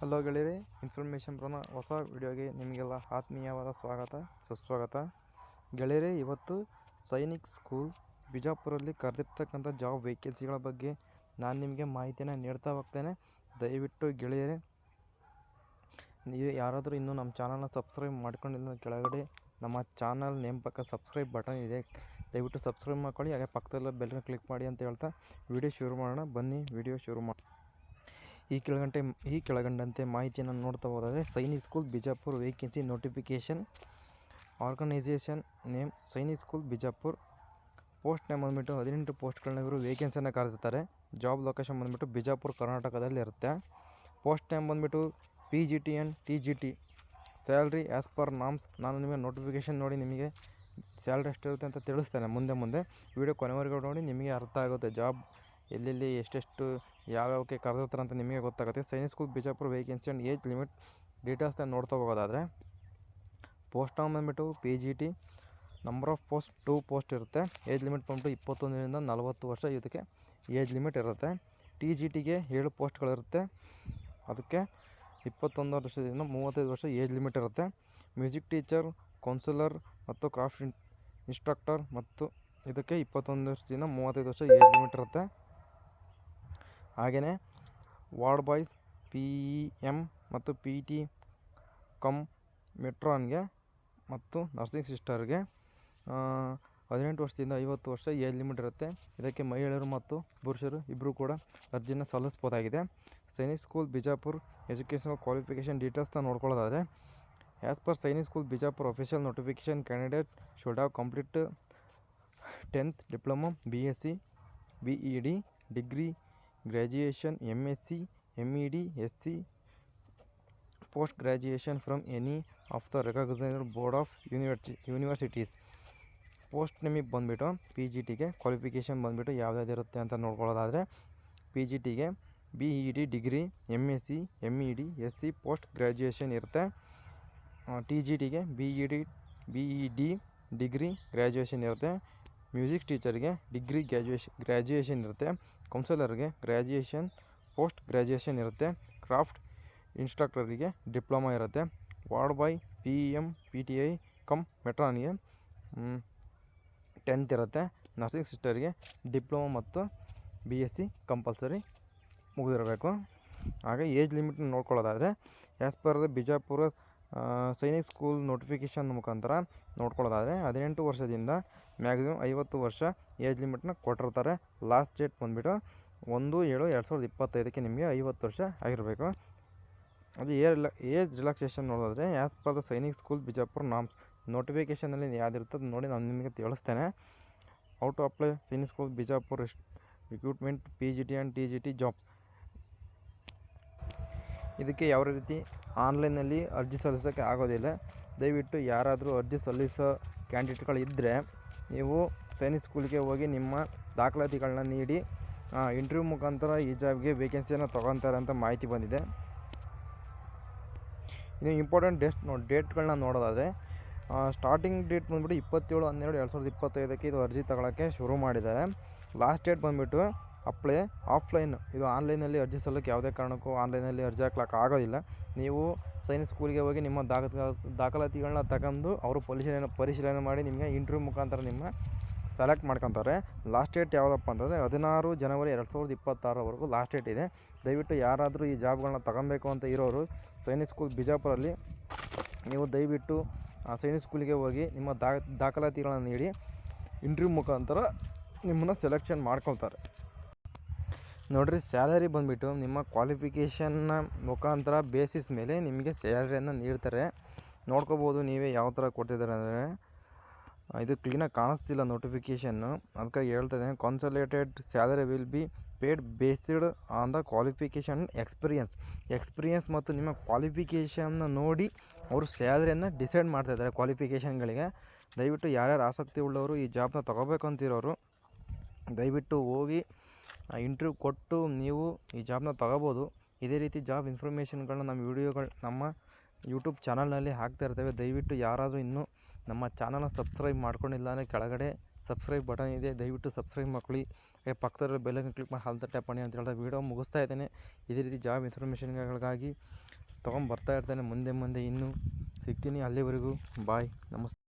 Hello ಗೆಳೆಯರೆ information ಬ್ರೋನ ಹೊಸ ವಿಡಿಯೋಗೆ ನಿಮಗೆಲ್ಲ ಆತ್ಮೀಯವಾದ ಸ್ವಾಗತ, ಸುಸ್ವಾಗತ. ಗೆಳೆಯರೆ, ಇವತ್ತು ಸೈನಿಕ್ ಸ್ಕೂಲ್ ಬಿಜಾಪುರಲ್ಲಿ ಕರೆದಿರ್ತಕ್ಕಂಥ ಜಾಬ್ ವೇಕೆನ್ಸಿಗಳ ಬಗ್ಗೆ ನಾನು ನಿಮಗೆ ಮಾಹಿತಿಯನ್ನು ನೀಡ್ತಾ ಹೋಗ್ತೇನೆ. ದಯವಿಟ್ಟು ಗೆಳೆಯರೆ, ನೀವು ಯಾರಾದರೂ ಇನ್ನೂ ನಮ್ಮ ಚಾನಲ್ನ ಸಬ್ಸ್ಕ್ರೈಬ್ ಮಾಡ್ಕೊಂಡಿಲ್ಲ ಕೆಳಗಡೆ ನಮ್ಮ ಚಾನಲ್ ನೇಮ್ ಪಕ್ಕ ಸಬ್ಸ್ಕ್ರೈಬ್ ಬಟನ್ ಇದೆ. ದಯವಿಟ್ಟು ಸಬ್ಸ್ಕ್ರೈಬ್ ಮಾಡ್ಕೊಳ್ಳಿ, ಹಾಗೆ ಪಕ್ಕದಲ್ಲೇ ಬೆಲ್ನ ಕ್ಲಿಕ್ ಮಾಡಿ ಅಂತ ಹೇಳ್ತಾ ವಿಡಿಯೋ ಶುರು ಮಾಡೋಣ. ಬನ್ನಿ ವಿಡಿಯೋ ಶುರು ಮಾಡಿ ಈ ಕೆಳಗಂಟೆ, ಈ ಕೆಳಗಂಡಂತೆ ಮಾಹಿತಿಯನ್ನು ನೋಡ್ತಾ ಹೋದರೆ Sainik school Bijapur vacancy notification organisation name Sainik school Bijapur. Post name ಬಂದುಬಿಟ್ಟು ಹದಿನೆಂಟು ಪೋಸ್ಟ್ಗಳನ್ನ ಇವರು ವೇಕೆನ್ಸಿಯನ್ನು ಕರೆದಿರ್ತಾರೆ. ಜಾಬ್ ಲೊಕೇಶನ್ ಬಂದುಬಿಟ್ಟು ಬಿಜಾಪುರ, ಕರ್ನಾಟಕದಲ್ಲಿ ಇರುತ್ತೆ. ಪೋಸ್ಟ್ ನೇಮ್ ಬಂದುಬಿಟ್ಟು P G T and T G T salary as per norms ನಾನು ನಿಮಗೆ ನೋಟಿಫಿಕೇಷನ್ ನೋಡಿ ನಿಮಗೆ ಸ್ಯಾಲ್ರಿ ಎಷ್ಟಿರುತ್ತೆ ಅಂತ ತಿಳಿಸ್ತೇನೆ ಮುಂದೆ ಮುಂದೆ. ವಿಡಿಯೋ ಕೊನೆವರೆಗೂ ನೋಡಿ ನಿಮಗೆ ಅರ್ಥ ಆಗುತ್ತೆ. ಜಾಬ್ ಎಲ್ಲೆಲ್ಲಿ ಎಷ್ಟೆಷ್ಟು ಯಾವ್ಯಾವಕ್ಕೆ ಕರೆದಿರ್ತಾರೆ ಅಂತ ನಿಮಗೆ ಗೊತ್ತಾಗುತ್ತೆ. Sainik school Bijapur vacancy and age limit ಡೀಟೇಲ್ಸ್ನ ನೋಡ್ತಾ ಹೋಗೋದಾದರೆ ಪೋಸ್ಟ್ ಟೈಮ್ ಬಂದುಬಿಟ್ಟು P G T number of post two post ಇರುತ್ತೆ. ಏಜ್ ಲಿಮಿಟ್ ಬಂದುಬಿಟ್ಟು ಇಪ್ಪತ್ತೊಂದರಿಂದ ನಲವತ್ತು ವರ್ಷ ಇದಕ್ಕೆ ಏಜ್ ಲಿಮಿಟ್ ಇರುತ್ತೆ. ಟಿ ಜಿ ಟಿಗೆ ಏಳು ಪೋಸ್ಟ್ಗಳಿರುತ್ತೆ ಅದಕ್ಕೆ ಇಪ್ಪತ್ತೊಂದು ವರ್ಷದಿಂದ ಮೂವತ್ತೈದು ವರ್ಷ ಏಜ್ ಲಿಮಿಟ್ ಇರುತ್ತೆ. ಮ್ಯೂಸಿಕ್ ಟೀಚರ್ ಕೌನ್ಸಿಲರ್ ಮತ್ತು ಕ್ರಾಫ್ಟ್ ಇನ್ ಇನ್ಸ್ಟ್ರಕ್ಟರ್ ಮತ್ತು ಇದಕ್ಕೆ ಇಪ್ಪತ್ತೊಂದು ವರ್ಷದಿಂದ ಮೂವತ್ತೈದು ವರ್ಷ ಏಜ್ ಲಿಮಿಟ್ ಇರುತ್ತೆ. ಹಾಗೆಯೇ ward boys P E M ಮತ್ತು ಪಿ ಟಿ ಕಮ್ ಮೆಟ್ರಾನ್ಗೆ ಮತ್ತು ನರ್ಸಿಂಗ್ ಸಿಸ್ಟರ್ಗೆ ಹದಿನೆಂಟು ವರ್ಷದಿಂದ ಐವತ್ತು ವರ್ಷ ಏಜ್ ಲಿಮಿಟ್ ಇರುತ್ತೆ. ಇದಕ್ಕೆ ಮಹಿಳೆಯರು ಮತ್ತು ಪುರುಷರು ಇಬ್ಬರು ಕೂಡ ಅರ್ಜಿನ ಸಲ್ಲಿಸ್ಬೋದಾಗಿದೆ. Sainik school Bijapur educational qualification ಡೀಟೇಲ್ಸ್ನ ನೋಡ್ಕೊಳ್ಳೋದಾದರೆ as per Sainik school Bijapur official notification candidate should have complete tenth diploma B S C B E D degree graduation M S C M E D S C post graduation from any of the recognised board of universi universities post ನಿಮಗೆ ಬಂದುಬಿಟ್ಟು P G ಟಿಗೆ qualification ಬಂದುಬಿಟ್ಟು ಯಾವ್ದಾವ್ದು ಇರುತ್ತೆ ಅಂತ ನೋಡ್ಕೊಳ್ಳೋದಾದರೆ P G ಟಿಗೆ B E D degree M S C M E D S C post graduation ಇರುತ್ತೆ. ಟಿ ಜಿ ಟಿಗೆ B E D B E D degree graduation ಇರುತ್ತೆ. ಮ್ಯೂಸಿಕ್ ಟೀಚರ್ಗೆ ಡಿಗ್ರಿ ಗ್ರ್ಯಾಜುಯೇಷನ್ ಗ್ರ್ಯಾಜುಯೇಷನ್ ಇರುತ್ತೆ. ಕೌನ್ಸಿಲರ್ಗೆ ಗ್ರ್ಯಾಜುಯೇಷನ್ ಪೋಸ್ಟ್ ಗ್ರ್ಯಾಜುಯೇಷನ್ ಇರುತ್ತೆ. Craft ಇನ್ಸ್ಟ್ರಕ್ಟರಿಗೆ diploma ಇರುತ್ತೆ. Ward boy, P M P T I, cum ಮೆಟ್ರಾನಿಗೆ tenth ಇರುತ್ತೆ. ನರ್ಸಿಂಗ್ ಸಿಸ್ಟರ್ಗೆ ಡಿಪ್ಲೊಮಾ ಮತ್ತು ಬಿ ಎಸ್ ಸಿ ಕಂಪಲ್ಸರಿ ಮುಗಿದಿರಬೇಕು. ಹಾಗೆ ಏಜ್ ಲಿಮಿಟ್ನ ನೋಡ್ಕೊಳ್ಳೋದಾದರೆ as per the Bijapur Sainik school notification ಮುಖಾಂತರ ನೋಡ್ಕೊಳ್ಳೋದಾದರೆ ಹದಿನೆಂಟು ವರ್ಷದಿಂದ ಮ್ಯಾಕ್ಸಿಮಮ್ ಐವತ್ತು ವರ್ಷ ಏಜ್ ಲಿಮಿಟ್ನ ಕೊಟ್ಟಿರ್ತಾರೆ. ಲಾಸ್ಟ್ ಡೇಟ್ ಬಂದುಬಿಟ್ಟು ಒಂದು ಏಳು ಎರಡು ಸಾವಿರದ ಇಪ್ಪತ್ತೈದಕ್ಕೆ ನಿಮಗೆ ಐವತ್ತು ವರ್ಷ ಆಗಿರಬೇಕು. ಅದು ಏ ರಿಲ, ಏಜ್ ರಿಲ್ಯಾಕ್ಸೇಷನ್ ನೋಡೋದಾದರೆ as per the Sainik school Bijapur norms ನೋಟಿಫಿಕೇಷನಲ್ಲಿ ಯಾವುದಿರ್ತದೆ ನೋಡಿ ನಾನು ನಿಮಗೆ ತಿಳಿಸ್ತೇನೆ. How to apply Sainik school Bijapur recruitment P G T and T G T job ಇದಕ್ಕೆ ಯಾವ ರೀತಿ ಆನ್ಲೈನಲ್ಲಿ ಅರ್ಜಿ ಸಲ್ಲಿಸೋಕ್ಕೆ ಆಗೋದಿಲ್ಲ. ದಯವಿಟ್ಟು ಯಾರಾದರೂ ಅರ್ಜಿ ಸಲ್ಲಿಸೋ ಕ್ಯಾಂಡಿಡೇಟ್ಗಳು ಇದ್ದರೆ ನೀವು ಸೈನಿಕ್ ಸ್ಕೂಲ್ಗೆ ಹೋಗಿ ನಿಮ್ಮ ದಾಖಲಾತಿಗಳನ್ನ ನೀಡಿ ಇಂಟರ್ವ್ಯೂ ಮುಖಾಂತರ ಈ ಜಾಬ್ಗೆ ವೇಕೆನ್ಸಿಯನ್ನು ತೊಗೊತಾರೆ ಅಂತ ಮಾಹಿತಿ ಬಂದಿದೆ. ಇನ್ನು ಇಂಪಾರ್ಟೆಂಟ್ ಡೇಟ್ ನೋ ಡೇಟ್ಗಳನ್ನ ನೋಡೋದಾದರೆ ಸ್ಟಾರ್ಟಿಂಗ್ ಡೇಟ್ ಬಂದುಬಿಟ್ಟು ಇಪ್ಪತ್ತೇಳು ಹನ್ನೆರಡು ಎರಡು ಸಾವಿರದ ಇಪ್ಪತ್ತೈದಕ್ಕೆ ಇದು ಅರ್ಜಿ ತಗೊಳ್ಳೋಕ್ಕೆ ಶುರು ಮಾಡಿದ್ದಾರೆ. ಲಾಸ್ಟ್ ಡೇಟ್ ಬಂದುಬಿಟ್ಟು ಅಪ್ಲೈ ಆಫ್ಲೈನ್. ಇದು ಆನ್ಲೈನಲ್ಲಿ ಅರ್ಜಿ ಸಲ್ಲಕ್ಕೆ ಯಾವುದೇ ಕಾರಣಕ್ಕೂ ಆನ್ಲೈನಲ್ಲಿ ಅರ್ಜಿ ಹಾಕ್ಲಿಕ್ಕೆ ಆಗೋದಿಲ್ಲ. ನೀವು ಸೈನಿಕ್ ಸ್ಕೂಲಿಗೆ ಹೋಗಿ ನಿಮ್ಮ ದಾಖ ದಾಖಲಾತಿಗಳನ್ನ ತಗೊಂಡು ಅವರು ಪರಿಶೀಲನೆ ಪರಿಶೀಲನೆ ಮಾಡಿ ನಿಮಗೆ ಇಂಟರ್ವ್ಯೂ ಮುಖಾಂತರ ನಿಮ್ಮ ಸೆಲೆಕ್ಟ್ ಮಾಡ್ಕೊತಾರೆ. ಲಾಸ್ಟ್ ಡೇಟ್ ಯಾವುದಪ್ಪ ಅಂತಂದರೆ ಹದಿನಾರು ಜನವರಿ ಎರಡು ಸಾವಿರದ ಇಪ್ಪತ್ತಾರವರೆಗೂ ಲಾಸ್ಟ್ ಡೇಟ್ ಇದೆ. ದಯವಿಟ್ಟು ಯಾರಾದರೂ ಈ ಜಾಬ್ಗಳನ್ನ ತಗೊಬೇಕು ಅಂತ ಇರೋರು ಸೈನಿಕ್ ಸ್ಕೂಲ್ ಬಿಜಾಪುರಲ್ಲಿ ನೀವು ದಯವಿಟ್ಟು ಸೈನಿಕ್ ಸ್ಕೂಲಿಗೆ ಹೋಗಿ ನಿಮ್ಮ ದಾಖಲಾತಿಗಳನ್ನು ನೀಡಿ ಇಂಟರ್ವ್ಯೂ ಮುಖಾಂತರ ನಿಮ್ಮನ್ನು ಸೆಲೆಕ್ಷನ್ ಮಾಡ್ಕೊಳ್ತಾರೆ. ನೋಡಿರಿ ಸ್ಯಾಲರಿ ಬಂದುಬಿಟ್ಟು ನಿಮ್ಮ ಕ್ವಾಲಿಫಿಕೇಷನ್ನ ಮುಖಾಂತರ ಬೇಸಿಸ್ ಮೇಲೆ ನಿಮಗೆ ಸ್ಯಾಲ್ರಿಯನ್ನು ನೀಡ್ತಾರೆ. ನೋಡ್ಕೋಬೋದು ನೀವೇ ಯಾವ ಥರ ಕೊಡ್ತಿದ್ದಾರೆ ಅಂದರೆ, ಇದು ಕ್ಲೀನಾಗಿ ಕಾಣಿಸ್ತಿಲ್ಲ ನೋಟಿಫಿಕೇಷನ್ನು ಅದಕ್ಕಾಗಿ ಹೇಳ್ತಾಯಿದ್ದೀನಿ consolidated salary will be paid based on the qualification experience experience ಮತ್ತು ನಿಮ್ಮ ಕ್ವಾಲಿಫಿಕೇಷನ್ನ ನೋಡಿ ಅವರು ಸ್ಯಾಲರಿಯನ್ನು ಡಿಸೈಡ್ ಮಾಡ್ತಾಯಿದ್ದಾರೆ ಕ್ವಾಲಿಫಿಕೇಷನ್ಗಳಿಗೆ ದಯವಿಟ್ಟು ಯಾರ್ಯಾರು ಆಸಕ್ತಿ ಉಳ್ಳವರು ಈ ಜಾಬ್ನ ತೊಗೋಬೇಕಂತಿರೋರು ದಯವಿಟ್ಟು ಹೋಗಿ ಇಂಟ್ರ್ಯೂ ಕೊಟ್ಟು ನೀವು ಈ ಜಾಬ್ನ ತಗೋಬೋದು. ಇದೇ ರೀತಿ ಜಾಬ್ ಇನ್ಫಾರ್ಮೇಷನ್ಗಳನ್ನ ನಮ್ಮ ವೀಡಿಯೋಗಳು ನಮ್ಮ ಯೂಟ್ಯೂಬ್ ಚಾನಲ್ನಲ್ಲಿ ಹಾಕ್ತಾ ಇರ್ತೇವೆ. ದಯವಿಟ್ಟು ಯಾರಾದರೂ ಇನ್ನೂ ನಮ್ಮ ಚಾನಲ್ನ ಸಬ್ಸ್ಕ್ರೈಬ್ ಮಾಡ್ಕೊಂಡಿಲ್ಲ ಅಂದರೆ ಕೆಳಗಡೆ ಸಬ್ಸ್ಕ್ರೈಬ್ ಬಟನ್ ಇದೆ. ದಯವಿಟ್ಟು ಸಬ್ಸ್ಕ್ರೈಬ್ ಮಾಡ್ಕೊಳ್ಳಿ. ಏ ಪಕ್ಕದಲ್ಲಿರೋ ಬೆಲ್ಲನ್ನು ಕ್ಲಿಕ್ ಮಾಡಿ ಹಲ್ದ ಟ್ಯಾಪ್ ಮಾಡಿ ಅಂತ ಹೇಳ್ತಾ ವೀಡಿಯೋ ಮುಗಿಸ್ತಾ ಇದ್ದೇನೆ. ಇದೇ ರೀತಿ ಜಾಬ್ ಇನ್ಫಾರ್ಮೇಷನ್ಗಳಿಗಾಗಿ ತೊಗೊಂಬರ್ತಾ ಇರ್ತೇನೆ. ಮುಂದೆ ಮುಂದೆ ಇನ್ನೂ ಸಿಗ್ತೀನಿ ಅಲ್ಲಿವರೆಗೂ. ಬಾಯ್ ನಮಸ್ತೆ.